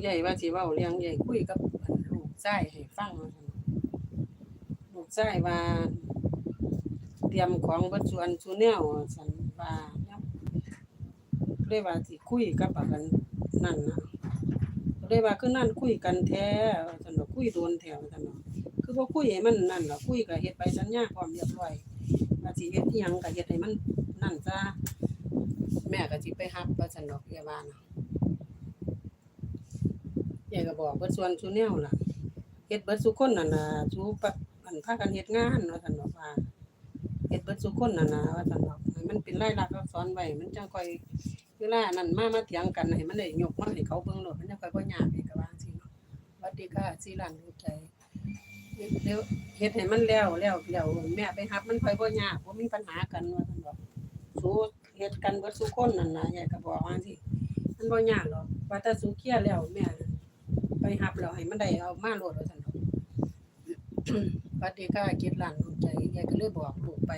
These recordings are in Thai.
ใหญ่ว่าสิเว้าเรื่องใหญ่คุยกับอันลูกชายให้ฟังลูกชายว่า เตรียมของเบิดส่วนส่วนแนวว่าซั่นว่ายังเลยว่าสิคุยกับอันนั่นนะเลยว่าคือนั่นคุยกันแท้ว่าซั่นดอกคุยโดนแท้ว่าซั่นดอกคือบ่คุยให้มันนั่นดอกคุยก็เฮ็ดไปสัญญาความเรียบร้อยว่าสิเฮ็ดยังก็เฮ็ดให้มันนั่นซะแม่ก็สิไปรับว่าซั่นดอกอย่าวานะ ยายก็บอกเบิดส่วนซุแนวล่ะเฮ็ดเบิดซุคนนั่นน่ะซุปะอันพากันเฮ็ดงานว่าซั่นดอกว่าเฮ็ดเบิดซุคนนั่นน่ะว่าซั่นดอกให้มันเป็นรายลักษณ์อักษรไว้มันจังค่อยเวลานั้นมามาเถียงกันให้มันได้ยกมาให้เขาเบิ่งโลดมันจังค่อยบ่ยากอีกก็ว่าจังซี่เนาะสวัสดีค่ะสิหลานรู้ใจเดเร็วเฮ็ดให้มันแล้วแล้วแล้วแม่ไปรับมันค่อยบ่ยากบ่มีปัญหากันว่าซั่นดอกสู้เฮ็ดกันเบิดซุคนนั่นน่ะยายก็บอกว่าจังซี่มันบ่ยากหรอกว่าแต่สู้เคลียร์แล้วแม่ ไปหับแล้วให้มันได้เอามาโหลดว่าซั่นดอกปฏิกาคิดหลานของใจยายก็เลยบอกลูกไป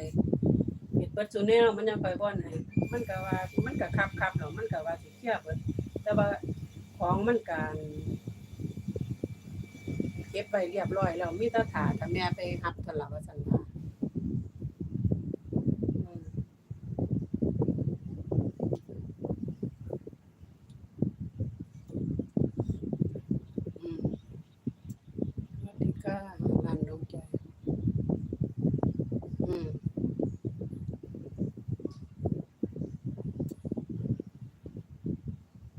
เห็ดเบิดซูเนลมันยังไปบ่อนให้มันก็ว่ามันก็คับคับแล้วมันก็ว่าสิเคลียร์เบิดแต่ว่าของมันการเก็บไปเรียบร้อยแล้วมีตาถาถ้าแม่ไปหับเท่านั้นล่ะว่าซั่นว่าอืมอืม ปฏิกาหลานของใจอืม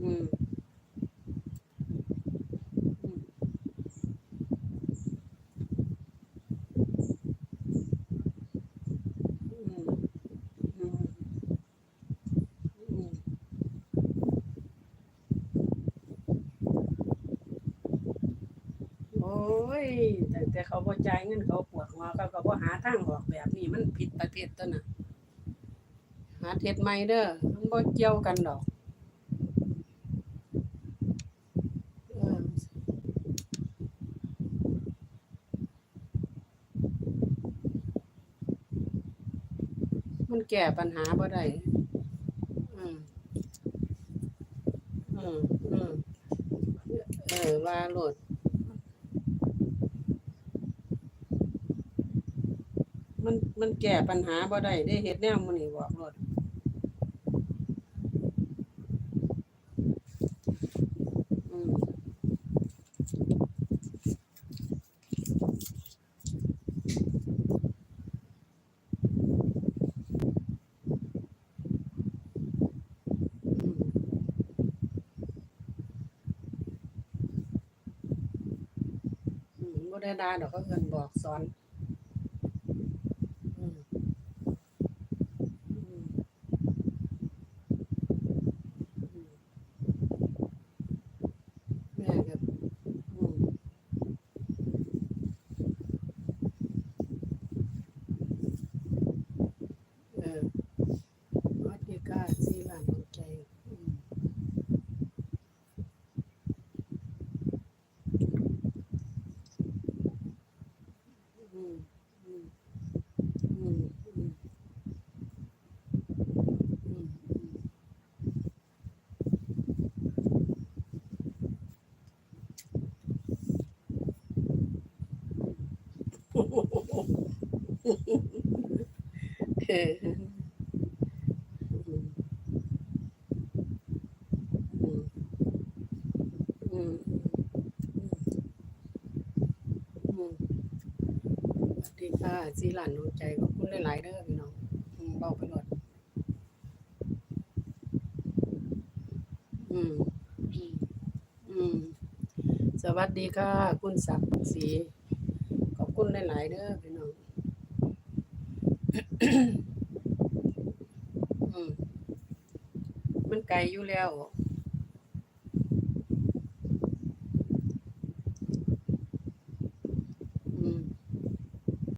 อืม อืม อืม อืม โอ้ย แต่เขาบ่จ่ายเงินเขาปวดหัวเขาก็บ่หาทางออกแบบนี้มันผิดประเภทตัวน่ะหาเท็ดใหม่เด้อมันบ่เกี่ยวกันดอกมันแก้ปัญหาบ่ได้อืมอืมอืมเออว่าโหลด มันมันแก้ปัญหาบ่ได้ได้เฮ็ดแนวมื้อนี้บอกโลดอืมอืมอืมบ่ได้ดาดอกเขาเอิ้นบอกสอนอืมอืมอืมแม่ก็อืมเออวัดดีกาสีหลานของใจอืมอืมอืมอืมอืมอืม เอออืมอืมอืมอืมสวัสดีค่ะสีหลานดวงใจขอบคุณหลายๆเด้อพี่น้องเบาไปหมดอืม อืมอืมสวัสดีค่ะ คุณศักดิ์ศรี คุณหลาย ๆเด้อพี่น้องมันไกลอยู่แล้ว